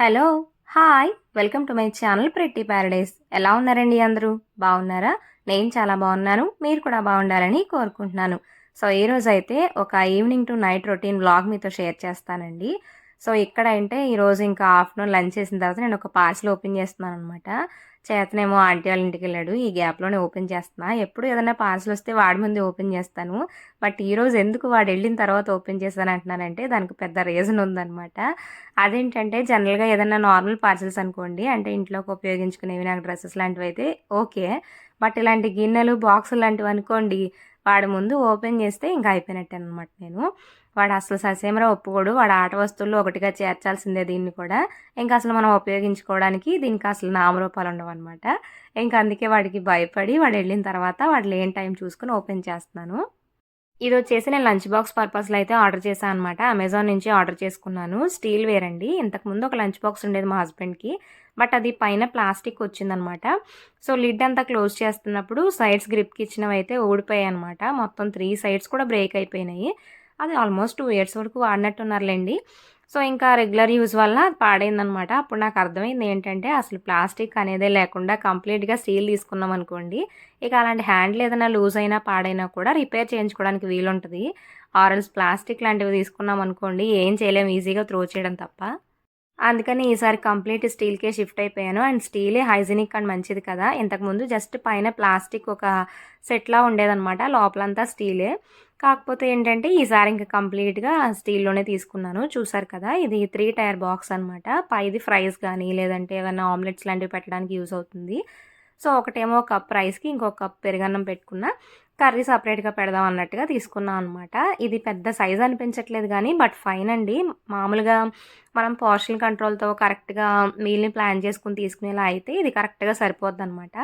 Hello hi welcome to my channel Pretty Paradise. ఎలా ఉన్నారండి అందరూ? బాగున్నారా? నేను చాలా బాగున్నాను. మీరు కూడా బాగుండాలని కోరుకుంటున్నాను. సో ఈరోజు అయితే ఒక evening to night routine blog మీతో షేర్ చేస్తానండి. సో ఇక్కడ అంటే ఈరోజు ఇంకా ఆఫ్టర్నూన్ లంచ్ చేసిన తర్వాత నేను ఒక పార్సల్ ఓపెన్ చేస్తున్నాను అనమాట చేతనేమో ఆంటీ వాళ్ళ ఇంటికి వెళ్ళాడు ఈ గ్యాప్లోనే ఓపెన్ చేస్తున్నా. ఎప్పుడు ఏదైనా పార్సల్ వస్తే వాడి ముందే ఓపెన్ చేస్తాను. బట్ ఈరోజు ఎందుకు వాడు వెళ్ళిన తర్వాత ఓపెన్ చేస్తాను అంటున్నానంటే దానికి పెద్ద రీజన్ ఉందన్నమాట. అదేంటంటే జనరల్గా ఏదైనా నార్మల్ పార్సల్స్ అనుకోండి అంటే ఇంట్లోకి ఉపయోగించుకునేవి నాకు డ్రెస్సెస్ లాంటివి అయితే ఓకే. బట్ ఇలాంటి గిన్నెలు బాక్సులు లాంటివి అనుకోండి వాడి ముందు ఓపెన్ చేస్తే ఇంకా అయిపోయినట్టే అనమాట నేను. వాడు అసలు ససేమరా ఒప్పుకోడు. వాడు ఆట వస్తువుల్లో ఒకటిగా చేర్చాల్సిందే దీన్ని కూడా. ఇంకా అసలు మనం ఉపయోగించుకోవడానికి దీనికి అసలు నామరూపాలు ఉండవు అనమాట ఇంకా అందుకే వాడికి భయపడి వాడు వెళ్ళిన తర్వాత వాడు లేని టైం చూసుకుని ఓపెన్ చేస్తున్నాను. ఇది వచ్చేసి నేను లంచ్ బాక్స్ పర్పస్లో అయితే ఆర్డర్ చేశాను అనమాట అమెజాన్ నుంచి ఆర్డర్ చేసుకున్నాను. స్టీల్ వేర్ అండి. ఇంతకుముందు ఒక లంచ్ బాక్స్ ఉండేది మా హస్బెండ్కి. బట్ అది పైన ప్లాస్టిక్ వచ్చిందనమాట సో లిడ్ అంతా క్లోజ్ చేస్తున్నప్పుడు సైడ్స్ గ్రిప్కి ఇచ్చినవి అయితే ఊడిపోయాయి అనమాట మొత్తం త్రీ సైడ్స్ కూడా బ్రేక్ అయిపోయినాయి. అది ఆల్మోస్ట్ టూ ఇయర్స్ వరకు వాడినట్టున్నారులేండి. సో ఇంకా రెగ్యులర్ యూజ్ వల్ల అది పాడైందనమాట. అప్పుడు నాకు అర్థమైంది ఏంటంటే అసలు ప్లాస్టిక్ అనేదే లేకుండా కంప్లీట్గా స్టీల్ తీసుకున్నాం అనుకోండి ఇక అలాంటి హ్యాండిల్ ఏదైనా లూజ్ అయినా పాడైనా కూడా రిపేర్ చేయించుకోవడానికి వీలుంటుంది. ఆరల్స్ ప్లాస్టిక్ లాంటివి తీసుకున్నాం అనుకోండి ఏం చేయలేము ఈజీగా త్రో చేయడం తప్ప. అందుకని ఈసారి కంప్లీట్ స్టీల్కే షిఫ్ట్ అయిపోయాను. అండ్ స్టీలే హైజీనిక్ అండ్ మంచిది కదా. ఇంతకుముందు జస్ట్ పైన ప్లాస్టిక్ ఒక సెట్లా ఉండేదన్నమాట లోపలంతా స్టీలే. కాకపోతే ఏంటంటే ఈసారి ఇంకా కంప్లీట్గా స్టీల్లోనే తీసుకున్నాను. చూసారు కదా ఇది త్రీ టైర్ బాక్స్ అనమాట పైది ఫ్రైస్ కానీ లేదంటే ఏమైనా ఆమ్లెట్స్ లాంటివి పెట్టడానికి యూస్ అవుతుంది. సో ఒకటేమో కప్ రైస్కి ఇంకొక కప్ పెరుగన్నం పెట్టుకున్న కర్రీ సపరేట్గా పెడదాం అన్నట్టుగా తీసుకున్నాం అనమాట ఇది పెద్ద సైజ్ అనిపించట్లేదు కానీ బట్ ఫైన్ అండి. మామూలుగా మనం పోర్షన్ కంట్రోల్తో కరెక్ట్గా మీల్ని ప్లాన్ చేసుకుని తీసుకునేలా అయితే ఇది కరెక్ట్గా సరిపోద్ది అనమాట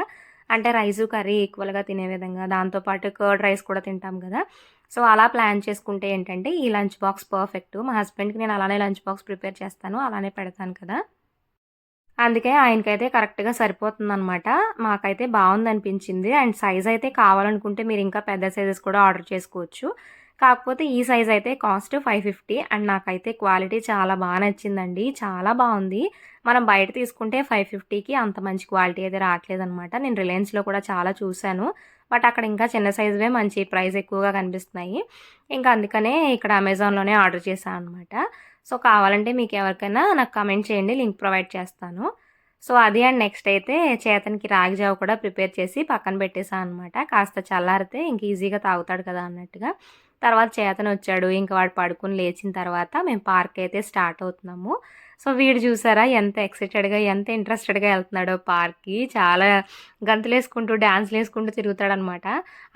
అంటే రైసు కర్రీ ఈక్వల్గా తినే విధంగా దాంతోపాటు కర్డ్ రైస్ కూడా తింటాం కదా. సో అలా ప్లాన్ చేసుకుంటే ఏంటంటే ఈ లంచ్ బాక్స్ పర్ఫెక్ట్. మా హస్బెండ్కి నేను అలానే లంచ్ బాక్స్ ప్రిపేర్ చేస్తాను అలానే పెడతాను కదా. అందుకే ఆయనకైతే కరెక్ట్గా సరిపోతుందనమాట మాకైతే బాగుంది అనిపించింది అండ్ సైజ్ అయితే కావాలనుకుంటే మీరు ఇంకా పెద్ద సైజెస్ కూడా ఆర్డర్ చేసుకోవచ్చు. కాకపోతే ఈ సైజ్ అయితే కాస్ట్ ఫైవ్ ఫిఫ్టీ అండ్ నాకైతే క్వాలిటీ చాలా బాగా నచ్చిందండి. చాలా బాగుంది. మనం బయట తీసుకుంటే ఫైవ్ ఫిఫ్టీకి అంత మంచి క్వాలిటీ అయితే రావట్లేదు అనమాట నేను రిలయన్స్లో కూడా చాలా చూశాను. బట్ అక్కడ ఇంకా చిన్న సైజువే మంచి ప్రైస్ ఎక్కువగా కనిపిస్తున్నాయి. ఇంకా అందుకనే ఇక్కడ అమెజాన్లోనే ఆర్డర్ చేశాను అనమాట సో కావాలంటే మీకు ఎవరికైనా నాకు కమెంట్ చేయండి లింక్ ప్రొవైడ్ చేస్తాను. సో అది అండ్ నెక్స్ట్ అయితే చేతనికి రాగి జావ కూడా ప్రిపేర్ చేసి పక్కన పెట్టేశాను అనమాట కాస్త చల్లారితే ఇంక ఈజీగా తాగుతాడు కదా అన్నట్టుగా. తర్వాత చేతను వచ్చాడు ఇంకా వాడు పడుకుని లేచిన తర్వాత మేము పార్క్ అయితే స్టార్ట్ అవుతున్నాము. సో వీడు చూసారా ఎంత ఎక్సైటెడ్గా ఎంత ఇంట్రెస్టెడ్గా వెళ్తున్నాడో పార్క్కి. చాలా గంతులు వేసుకుంటూ డ్యాన్స్లు వేసుకుంటూ తిరుగుతాడనమాట.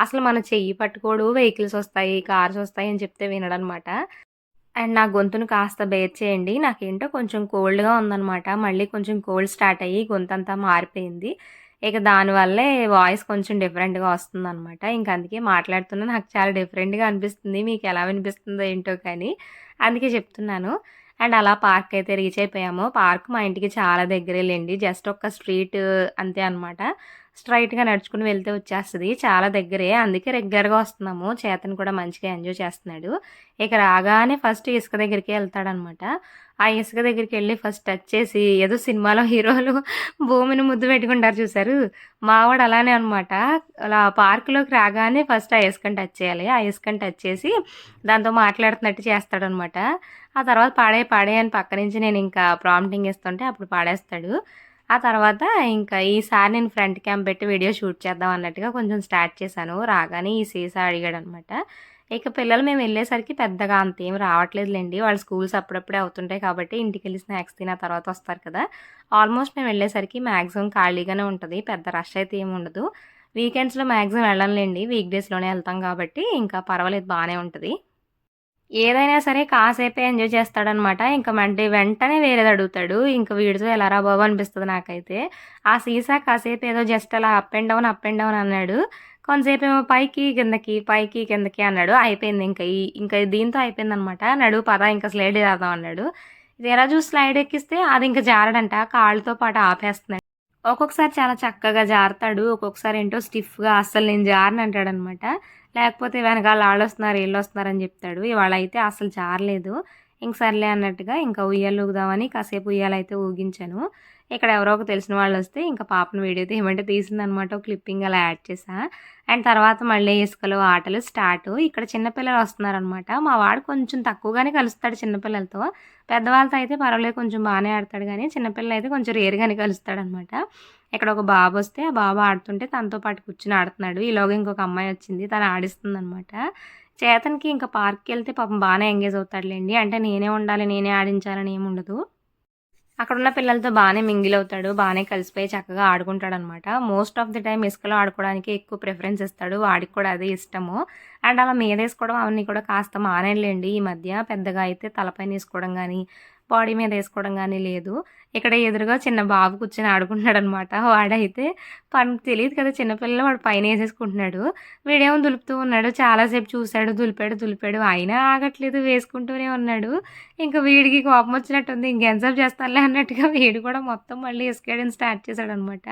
అసలు మన చెయ్యి పట్టుకోడు వెహికల్స్ వస్తాయి కార్స్ వస్తాయి అని చెప్తే వినడనమాట. అండ్ నా గొంతును కాస్త బేర్ చేయండి. నాకేంటో కొంచెం కోల్డ్గా ఉందనమాట. మళ్ళీ కొంచెం కోల్డ్ స్టార్ట్ అయ్యి గొంతంతా మారిపోయింది. ఇక దానివల్లే వాయిస్ కొంచెం డిఫరెంట్గా వస్తుంది అనమాట ఇంకా అందుకే మాట్లాడుతున్నా. నాకు చాలా డిఫరెంట్గా అనిపిస్తుంది. మీకు ఎలా వినిపిస్తుందో ఏంటో కానీ అందుకే చెప్తున్నాను. అండ్ అలా పార్క్ అయితే రీచ్ అయిపోయాము. పార్క్ మా ఇంటికి చాలా దగ్గరే లేండి జస్ట్ ఒక స్ట్రీట్ అంతే అనమాట స్ట్రైట్గా నడుచుకుని వెళ్తే వచ్చేస్తుంది. చాలా దగ్గరే. అందుకే రెగ్యులర్గా వస్తున్నాము. చేతను కూడా మంచిగా ఎంజాయ్ చేస్తున్నాడు. ఇక రాగానే ఫస్ట్ ఇసుక దగ్గరికి వెళ్తాడనమాట ఆ ఇసుక దగ్గరికి వెళ్ళి ఫస్ట్ టచ్ చేసి ఏదో సినిమాలో హీరోలు భూమిని ముద్దు పెట్టుకుంటారు చూసారు. మావాడు అలానే అనమాట అలా పార్కులోకి రాగానే ఫస్ట్ ఆ ఇసుకని టచ్ చేయాలి. ఆ ఇసుకని టచ్ చేసి దాంతో మాట్లాడుతున్నట్టు చేస్తాడనమాట ఆ తర్వాత పాడే పాడే అని పక్క నుంచి నేను ఇంకా ప్రాంప్టింగ్ ఇస్తుంటే అప్పుడు పాడేస్తాడు. ఆ తర్వాత ఇంకా ఈసారి నేను ఫ్రంట్ క్యామ్ పెట్టి వీడియో షూట్ చేద్దాం అన్నట్టుగా కొంచెం స్టార్ట్ చేశాను. రాగానే ఈ సీసా అడిగాడు అనమాట ఇక పిల్లలు మేము వెళ్ళేసరికి పెద్దగా అంతేం రావట్లేదులేండి. వాళ్ళ స్కూల్స్ అప్పుడప్పుడే అవుతుంటాయి కాబట్టి ఇంటికి వెళ్ళి స్నాక్స్ తిన తర్వాత వస్తారు కదా. ఆల్మోస్ట్ మేము వెళ్ళేసరికి మ్యాక్సిమం ఖాళీగానే ఉంటుంది. పెద్ద రష్ అయితే ఏమి ఉండదు. వీకెండ్స్లో మ్యాక్సిమం వెళ్ళంలేండి వీక్ డేస్లోనే వెళ్తాం కాబట్టి ఇంకా పర్వాలేదు బాగానే ఉంటుంది. ఏదైనా సరే కాసేపే ఎంజాయ్ చేస్తాడనమాట. ఇంకా మంటే వెంటనే వేరేది అడుగుతాడు. ఇంకా వీడితో ఎలా రా బాబు అనిపిస్తుంది నాకైతే. ఆ సీసా కాసేపు ఏదో జస్ట్ అలా up and down up and down అన్నాడు. కొంతసేపు ఏమో పైకి కిందకి పైకి కిందకి అన్నాడు. అయిపోయింది ఇంకా ఈ ఇంకా దీంతో అయిపోయింది అనమాట నడు పద ఇంకా స్లైడ్ చేద్దాం అన్నాడు. ఇది ఎలా చూసి స్లైడ్ ఎక్కిస్తే అది ఇంకా జారడంట. కాళ్ళతో పాటు ఆపేస్తున్నాడు. ఒక్కొక్కసారి చాలా చక్కగా జారుతాడు. ఒక్కొక్కసారి ఏంటో స్టిఫ్గా అస్సలు నేను జారని అంటాడు అనమాట లేకపోతే వెనకాల వాళ్ళు వస్తున్నారు వీళ్ళు వస్తున్నారు అని చెప్తాడు. ఇవాళ అయితే అసలు జారలేదు. ఇంక సర్లే అన్నట్టుగా ఇంకా ఉయ్యాలు ఊగుదామని కాసేపు ఉయ్యాలైతే ఊగించాను. ఇక్కడ ఎవరో ఒక తెలిసిన వాళ్ళు వస్తే ఇంకా పాపను వీడియో తీయమంటే తీసిందనమాట. ఒక క్లిప్పింగ్ అలా యాడ్ చేసా అండ్ తర్వాత మళ్ళీ ఇసుకలు ఆటలు స్టార్ట్. ఇక్కడ చిన్నపిల్లలు వస్తున్నారనమాట. మా వాడు కొంచెం తక్కువగానే కలుస్తాడు చిన్నపిల్లలతో. పెద్దవాళ్ళతో అయితే పర్వాలేదు కొంచెం బాగానే ఆడతాడు కానీ చిన్నపిల్లలు అయితే కొంచెం రేరుగానే కలుస్తాడు అనమాట ఇక్కడ ఒక బాబు వస్తే ఆ బాబు ఆడుతుంటే తనతో పాటు కూర్చుని ఆడుతున్నాడు. ఈలోగా ఇంకొక అమ్మాయి వచ్చింది తను ఆడిస్తుంది అనమాట చేతనికి ఇంకా పార్క్కి వెళ్తే పాపం బాగానే ఎంగేజ్ అవుతాడులేండి. అంటే నేనే ఉండాలి నేనే ఆడించాలని ఏమి ఉండదు. అక్కడ ఉన్న పిల్లలతో బాగానే మింగిల్ అవుతాడు బాగానే కలిసిపోయి చక్కగా ఆడుకుంటాడు అనమాట మోస్ట్ ఆఫ్ ది టైం ఇసుకలో ఆడుకోవడానికి ఎక్కువ ప్రిఫరెన్స్ ఇస్తాడు వాడికి కూడా అదే ఇష్టము. అండ్ అలా మీద వేసుకోవడం అవన్నీ కూడా కాస్త మానేలేండి ఈ మధ్య పెద్దగా అయితే తలపైన వేసుకోవడం కానీ బాడీ మీద వేసుకోవడం కానీ లేదు. ఇక్కడ ఎదురుగా చిన్న బాబు కూర్చొని ఆడుకుంటున్నాడు అనమాట వాడైతే పని తెలియదు కదా చిన్నపిల్లలు వాడు పైన వేసేసుకుంటున్నాడు. వీడేమో దులుపుతూ ఉన్నాడు. చాలాసేపు చూశాడు దులిపాడు దులిపాడు. అయినా ఆగట్లేదు వేసుకుంటూనే ఉన్నాడు. ఇంకా వీడికి కోపం వచ్చినట్టుంది. ఇంకెన్సప్ చేస్తానులే అన్నట్టుగా వీడు కూడా మొత్తం మళ్ళీ వేసుకోవడం స్టార్ట్ చేశాడు అనమాట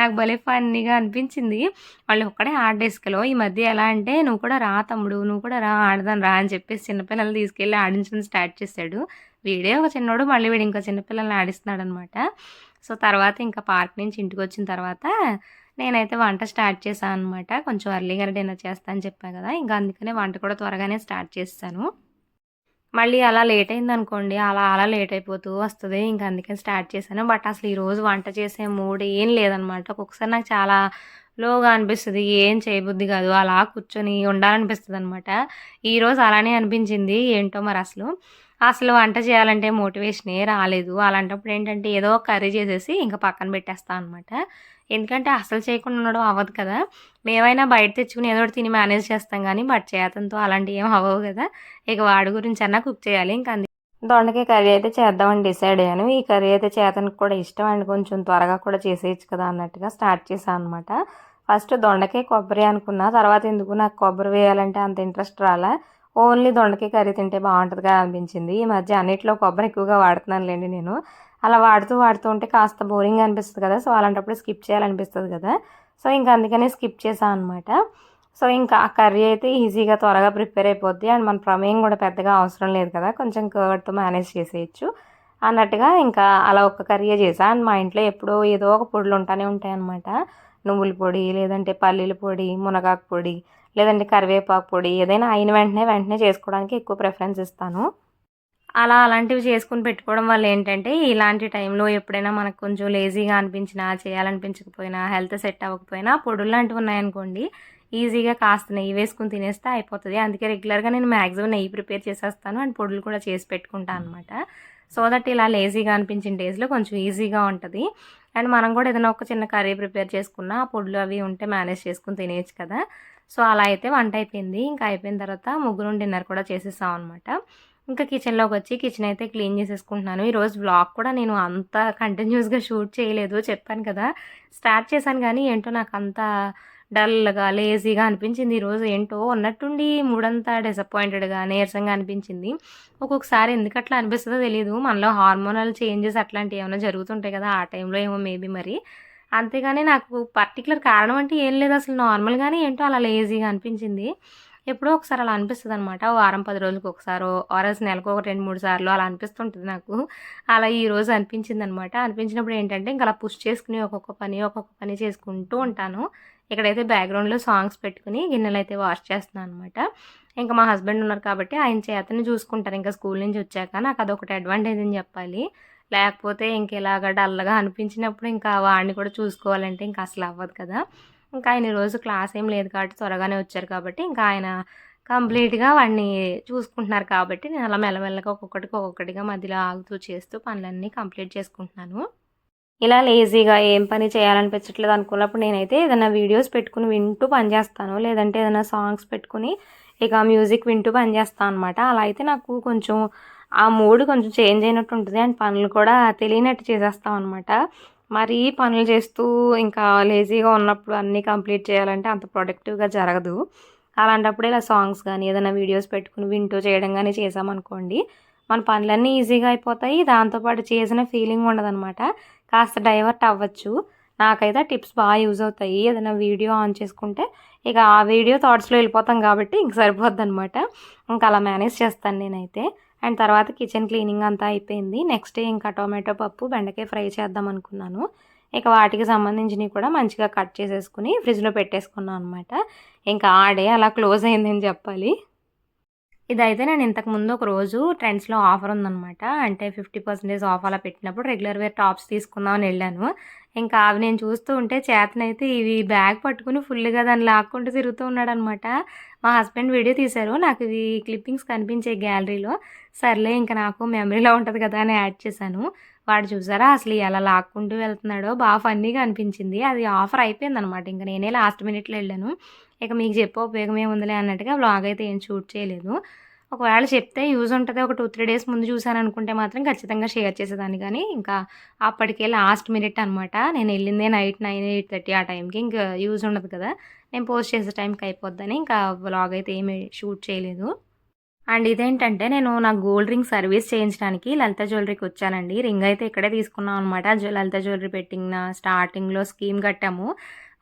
నాకు భలే ఫన్నీగా అనిపించింది. వాళ్ళు ఒక్కడే ఆడేసుకలో ఈ మధ్య ఎలా అంటే నువ్వు కూడా రా తమ్ముడు నువ్వు కూడా రా ఆడదాం రా అని చెప్పేసి చిన్నపిల్లలు తీసుకెళ్ళి ఆడించడం స్టార్ట్ చేశాడు. వీడే ఒక చిన్నోడు మళ్ళీ వీడు ఇంకో చిన్నపిల్లల్ని ఆడిస్తున్నాడు అనమాట సో తర్వాత ఇంకా పార్క్ నుంచి ఇంటికి వచ్చిన తర్వాత నేనైతే వంట స్టార్ట్ చేశాను అనమాట కొంచెం అర్లీగా డిన్నర్ చేస్తా అని చెప్పాను కదా ఇంకా అందుకనే వంట కూడా త్వరగానే స్టార్ట్ చేస్తాను. మళ్ళీ అలా లేట్ అయింది అనుకోండి అలా అలా లేట్ అయిపోతూ వస్తుంది ఇంకా అందుకని స్టార్ట్ చేశాను. బట్ అసలు ఈరోజు వంట చేసే మూడ్ ఏం లేదనమాట. ఒక్కొక్కసారి నాకు చాలా లోగా అనిపిస్తుంది ఏం చేయబుద్ధి కాదు అలా కూర్చొని ఉండాలనిపిస్తుంది అనమాట ఈరోజు అలానే అనిపించింది ఏంటో మరి అసలు. అసలు వంట చేయాలంటే మోటివేషనే రాలేదు. అలాంటప్పుడు ఏంటంటే ఏదో కర్రీ చేసేసి ఇంకా పక్కన పెట్టేస్తాను అనమాట ఎందుకంటే అసలు చేయకుండా ఉండడం అవ్వదు కదా. మేమైనా బయట తెచ్చుకుని ఏదో ఒకటి తిని మేనేజ్ చేస్తాం కానీ బట్ చేతంతో అలాంటివి ఏం అవ్వవు కదా. ఇక వాడి గురించి అన్నా కుక్ చేయాలి ఇంకా అంది. దొండకాయ కర్రీ అయితే చేద్దామని డిసైడ్ అయ్యాను. ఈ కర్రీ అయితే చేతనికి కూడా ఇష్టం అండ్. కొంచెం త్వరగా కూడా చేసేయచ్చు కదా అన్నట్టుగా స్టార్ట్ చేశాను అనమాట ఫస్ట్ దొండకాయ కొబ్బరి అనుకున్నా. తర్వాత ఎందుకు నాకు కొబ్బరి వేయాలంటే అంత ఇంట్రెస్ట్ రాలే. ఓన్లీ దొండకాయ కర్రీ తింటే బాగుంటుందిగా అనిపించింది. ఈ మధ్య అన్నిట్లో కొబ్బరి ఎక్కువగా వాడుతున్నానులేండి నేను. అలా వాడుతూ వాడుతూ ఉంటే కాస్త బోరింగ్ అనిపిస్తుంది కదా సో అలాంటప్పుడు స్కిప్ చేయాలనిపిస్తుంది కదా. సో ఇంకా అందుకనే స్కిప్ చేసాను అనమాట సో ఇంకా ఆ కర్రీ అయితే ఈజీగా త్వరగా ప్రిపేర్ అయిపోద్ది. అండ్ మన ప్రమేయం కూడా పెద్దగా అవసరం లేదు కదా కొంచెం కర్డ్తో మేనేజ్ చేసేయచ్చు అన్నట్టుగా ఇంకా అలా ఒక కర్రీ చేసా అండ్ మా ఇంట్లో ఎప్పుడో ఏదో ఒక పొడులు ఉంటానే ఉంటాయి అనమాట నువ్వుల పొడి లేదంటే పల్లీల పొడి మునగాకు పొడి లేదంటే కరివేపాకు పొడి ఏదైనా అయిన వెంటనే వెంటనే చేసుకోవడానికి ఎక్కువ ప్రిఫరెన్స్ ఇస్తాను. అలా అలాంటివి చేసుకుని పెట్టుకోవడం వల్ల ఏంటంటే ఇలాంటి టైంలో ఎప్పుడైనా మనకు కొంచెం లేజీగా అనిపించినా చేయాలనిపించకపోయినా హెల్త్ సెట్ అవ్వకపోయినా పొడులు లాంటివి ఉన్నాయనుకోండి ఈజీగా కాస్త నెయ్యి వేసుకుని తినేస్తే అయిపోతుంది. అందుకే రెగ్యులర్గా నేను మ్యాక్సిమం నెయ్యి ప్రిపేర్ చేసేస్తాను. అండ్ పొడులు కూడా చేసి పెట్టుకుంటాను అనమాట సో దట్ ఇలా లేజీగా అనిపించిన డేస్లో కొంచెం ఈజీగా ఉంటుంది. అండ్ మనం కూడా ఏదైనా ఒక చిన్న కర్రీ ప్రిపేర్ చేసుకున్నా ఆ పొడులు అవి ఉంటే మేనేజ్ చేసుకుని తినేయచ్చు కదా. సో అలా అయితే వంట అయిపోయింది. ఇంకా అయిపోయిన తర్వాత ముగ్గురు డిన్నర్ కూడా చేసేసాం అనమాట ఇంకా కిచెన్లోకి వచ్చి కిచెన్ అయితే క్లీన్ చేసేసుకుంటున్నాను. ఈరోజు బ్లాగ్ కూడా నేను అంత కంటిన్యూస్గా షూట్ చేయలేదు చెప్పాను కదా. స్టార్ట్ చేశాను కానీ ఏంటో నాకు అంత డల్గా లేజీగా అనిపించింది ఈరోజు ఏంటో ఉన్నట్టుండి మూడంతా డిసప్పాయింటెడ్గా నీరసంగా అనిపించింది. ఒక్కొక్కసారి ఎందుకు అట్లా అనిపిస్తుందో తెలియదు మనలో హార్మోనల్ చేంజెస్ అట్లాంటివి ఏమైనా జరుగుతుంటాయి కదా ఆ టైంలో ఏమో మేబీ మరి. అంతేగాని నాకు పర్టికులర్ కారణం అంటే ఏం లేదు అసలు. నార్మల్గానే ఏంటో అలా లేజీగా అనిపించింది. ఎప్పుడో ఒకసారి అలా అనిపిస్తుంది అనమాట వారం పది రోజులకు ఒకసారి ఆర్ఎస్ నెలకు ఒక రెండు మూడు సార్లు అలా అనిపిస్తుంటుంది నాకు. అలా ఈ రోజు అనిపించింది అనమాట అనిపించినప్పుడు ఏంటంటే ఇంకా అలా పుష్ చేసుకుని ఒక్కొక్క పని ఒక్కొక్క పని చేసుకుంటూ ఉంటాను. ఇక్కడైతే బ్యాక్గ్రౌండ్లో సాంగ్స్ పెట్టుకుని గిన్నెలు అయితే వాష్ చేస్తున్నాను అనమాట ఇంకా మా హస్బెండ్ ఉన్నారు కాబట్టి ఆయన చేతని చూసుకుంటారు. ఇంకా స్కూల్ నుంచి వచ్చాక నాకు అదొకటి అడ్వాంటేజ్ అని చెప్పాలి. లేకపోతే ఇంకెలాగా డల్గా అనిపించినప్పుడు ఇంకా వాడిని కూడా చూసుకోవాలంటే ఇంకా అసలు అవ్వదు కదా. ఇంకా ఆయన ఈరోజు క్లాస్ ఏం లేదు కాబట్టి త్వరగానే వచ్చారు కాబట్టి ఇంకా ఆయన కంప్లీట్గా వాడిని చూసుకుంటున్నారు కాబట్టి నేను అలా మెల్లమెల్లగా ఒక్కొక్కటికి ఒక్కొక్కటిగా మధ్యలో ఆగుతూ చేస్తూ పనులన్నీ కంప్లీట్ చేసుకుంటున్నాను. ఇలా లేజీగా ఏం పని చేయాలనిపించట్లేదు అనుకున్నప్పుడు నేనైతే ఏదైనా వీడియోస్ పెట్టుకుని వింటూ పని చేస్తాను లేదంటే ఏదైనా సాంగ్స్ పెట్టుకుని ఇక మ్యూజిక్ వింటూ పని చేస్తాను అనమాట అలా అయితే నాకు కొంచెం ఆ మూడ్ కొంచెం చేంజ్ అయినట్టు ఉంటుంది అండ్ పనులు కూడా తెలియనట్టు చేసేస్తాం అనమాట మరీ పనులు చేస్తూ ఇంకా లేజీగా ఉన్నప్పుడు అన్నీ కంప్లీట్ చేయాలంటే అంత ప్రొడక్టివ్గా జరగదు. అలాంటప్పుడు ఇలా సాంగ్స్ కానీ ఏదైనా వీడియోస్ పెట్టుకుని వింటూ చేయడం కానీ చేసామనుకోండి మన పనులన్నీ ఈజీగా అయిపోతాయి. దాంతోపాటు చేసిన ఫీలింగ్ ఉండదన్నమాట. కాస్త డైవర్ట్ అవ్వచ్చు. నాకైతే టిప్స్ బాగా యూజ్ అవుతాయి. ఏదైనా వీడియో ఆన్ చేసుకుంటే ఇక ఆ వీడియో థాట్స్లో వెళ్ళిపోతాం కాబట్టి ఇంక సరిపోద్ది అనమాట ఇంకా అలా మేనేజ్ చేస్తాను నేనైతే. అండ్ తర్వాత కిచెన్ క్లీనింగ్ అంతా అయిపోయింది. నెక్స్ట్ ఇంకా టొమాటో పప్పు బెండకాయ ఫ్రై చేద్దాం అనుకున్నాను. ఇక వాటికి సంబంధించినవి కూడా మంచిగా కట్ చేసేసుకుని ఫ్రిడ్జ్లో పెట్టేసుకున్నాను అనమాట ఇంకా ఆ డే అలా క్లోజ్ అయిందని చెప్పాలి. ఇదైతే నేను ఇంతకు ముందు ఒక రోజు ట్రెండ్స్లో ఆఫర్ ఉందనమాట అంటే ఫిఫ్టీ పర్సెంటేజ్ ఆఫ్ అలా పెట్టినప్పుడు రెగ్యులర్ వేర్ టాప్స్ తీసుకుందామని వెళ్ళాను. ఇంకా అవి నేను చూస్తూ ఉంటే చేతనైతే ఇవి బ్యాగ్ పట్టుకుని ఫుల్గా దాన్ని లాక్కుంటూ తిరుగుతూ ఉన్నాడనమాట మా హస్బెండ్ వీడియో తీశారు. నాకు ఈ క్లిప్పింగ్స్ కనిపించే గ్యాలరీలో. సర్లే ఇంకా నాకు మెమరీలో ఉంటుంది కదా అని యాడ్ చేశాను. వాడు చూసారా అసలు ఎలా లాక్కుంటూ వెళ్తున్నాడో? బాగా ఫన్నీగా అనిపించింది. అది ఆఫర్ అయిపోయిందనమాట. ఇంకా నేనే లాస్ట్ మినిట్లో వెళ్ళాను. ఇక మీకు చెప్పే ఉపయోగం ఏముందిలే అన్నట్టుగా బ్లాగ్ అయితే ఏం షూట్ చేయలేదు. ఒకవేళ చెప్తే యూజ్ ఉంటుంది. ఒక టూ త్రీ డేస్ ముందు చూసాను అనుకుంటే మాత్రం ఖచ్చితంగా షేర్ చేసేదాన్ని. కానీ ఇంకా అప్పటికే లాస్ట్ మినిట్ అనమాట నేను వెళ్ళిందే నైట్ నైన్ ఎయిట్ థర్టీ ఆ టైంకి. ఇంకా యూజ్ ఉండదు కదా. నేను పోస్ట్ చేసే టైంకి అయిపోద్దని ఇంకా బ్లాగ్ అయితే ఏమి షూట్ చేయలేదు. అండ్ ఇదేంటంటే నేను నా గోల్డ్ రింగ్ సర్వీస్ చేయించడానికి లలిత జ్యువెలరీకి వచ్చానండి. రింగ్ అయితే ఇక్కడే తీసుకున్నాం అనమాట లలిత జ్యువెలరీ పెట్టిన స్టార్టింగ్లో స్కీమ్ కట్టాము.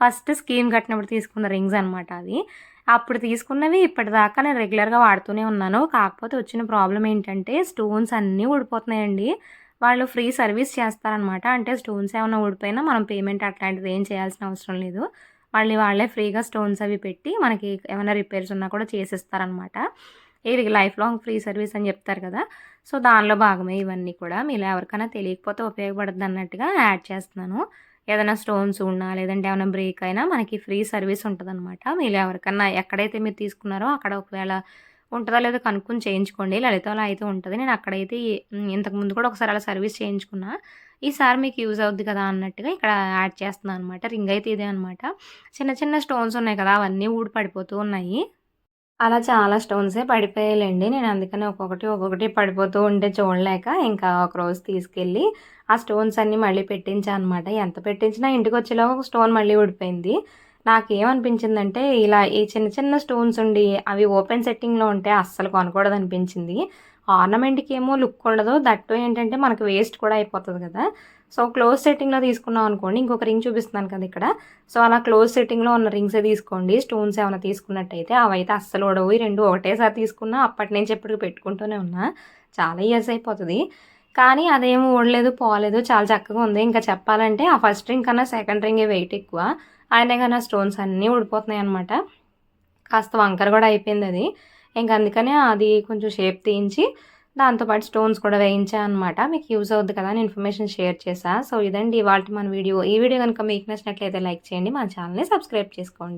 ఫస్ట్ స్కీమ్ కట్టినప్పుడు తీసుకున్న రింగ్స్ అనమాట అవి. అప్పుడు తీసుకున్నవి ఇప్పటిదాకా నేను రెగ్యులర్గా వాడుతూనే ఉన్నాను. కాకపోతే వచ్చిన ప్రాబ్లం ఏంటంటే స్టోన్స్ అన్నీ ఊడిపోతున్నాయండి. వాళ్ళు ఫ్రీ సర్వీస్ చేస్తారనమాట. అంటే స్టోన్స్ ఏమైనా ఊడిపోయినా మనం పేమెంట్ అట్లాంటిది ఏం చేయాల్సిన అవసరం లేదు. మళ్ళీ వాళ్ళే ఫ్రీగా స్టోన్స్ అవి పెట్టి మనకి ఏమైనా రిపేర్స్ ఉన్నా కూడా చేసిస్తారనమాట. ఇది లైఫ్ లాంగ్ ఫ్రీ సర్వీస్ అని చెప్తారు కదా. సో దానిలో భాగమే ఇవన్నీ కూడా. మీరు ఎవరికైనా తెలియకపోతే ఉపయోగపడుతుంది అన్నట్టుగా యాడ్ చేస్తున్నాను. ఏదైనా స్టోన్స్ ఉన్నా లేదంటే ఏమైనా బ్రేక్ అయినా మనకి ఫ్రీ సర్వీస్ ఉంటుంది అనమాట మీరు ఎవరికన్నా ఎక్కడైతే మీరు తీసుకున్నారో అక్కడ ఒకవేళ ఉంటుందో లేదో కనుక్కొని చేయించుకోండి. లలితలో అయితే ఉంటుంది. నేను అక్కడైతే ఇంతకుముందు కూడా ఒకసారి అలా సర్వీస్ చేయించుకున్నా. ఈసారి మీకు యూజ్ అవుద్ది కదా అన్నట్టుగా ఇక్కడ యాడ్ చేస్తున్నాను అనమాట రింగ్ అయితే ఇదే అనమాట చిన్న చిన్న స్టోన్స్ ఉన్నాయి కదా అవన్నీ ఊడి పడిపోతూ ఉన్నాయి. అలా చాలా స్టోన్సే పడిపోయాయండి నేను అందుకని ఒక్కొక్కటి ఒక్కొక్కటి పడిపోతూ ఉంటే చూడలేక ఇంకా ఒక రోజు తీసుకెళ్ళి ఆ స్టోన్స్ అన్నీ మళ్ళీ పెట్టించాను అనమాట ఎంత పెట్టించినా ఇంటికి వచ్చేలా ఒక స్టోన్ మళ్ళీ ఊడిపోయింది. నాకేమనిపించిందంటే ఇలా ఈ చిన్న చిన్న స్టోన్స్ ఉండి అవి ఓపెన్ సెట్టింగ్లో ఉంటే అస్సలు కొనకూడదు అనిపించింది ఆర్నమెంట్కి ఏమో లుక్ ఉండదు. దట్టు ఏంటంటే మనకు వేస్ట్ కూడా అయిపోతుంది కదా. సో క్లోజ్ సెట్టింగ్లో తీసుకున్నాం అనుకోండి ఇంకొక రింగ్ చూపిస్తున్నాను కదా ఇక్కడ. సో అలా క్లోజ్ సెట్టింగ్లో ఉన్న రింగ్సే తీసుకోండి. స్టోన్స్ ఏమైనా తీసుకున్నట్టయితే అవైతే అస్సలు ఉడవు రెండు ఒకటేసారి తీసుకున్నా అప్పటి నుంచి ఎప్పటికి పెట్టుకుంటూనే ఉన్నా. చాలా ఇయర్స్ అయిపోతుంది. కానీ అదేం ఊడలేదు పోలేదు. చాలా చక్కగా ఉంది. ఇంకా చెప్పాలంటే ఆ ఫస్ట్ రింగ్ కన్నా సెకండ్ రింగే వెయిట్ ఎక్కువ. అయినా కానీ స్టోన్స్ అన్నీ ఊడిపోతున్నాయి అనమాట కాస్త వంకర కూడా అయిపోయింది అది. ఇంక అందుకనే అది కొంచెం షేప్ తీయించి దాంతోపాటు స్టోన్స్ కూడా వేయించా అనమాట మీకు యూజ్ అవుద్ది కదా అని ఇన్ఫర్మేషన్ షేర్ చేసా సో ఇదండి ఇవాళ మన వీడియో. ఈ వీడియో కనుక మీకు నచ్చినట్లయితే లైక్ చేయండి మా ఛానల్ని సబ్స్క్రైబ్ చేసుకోండి.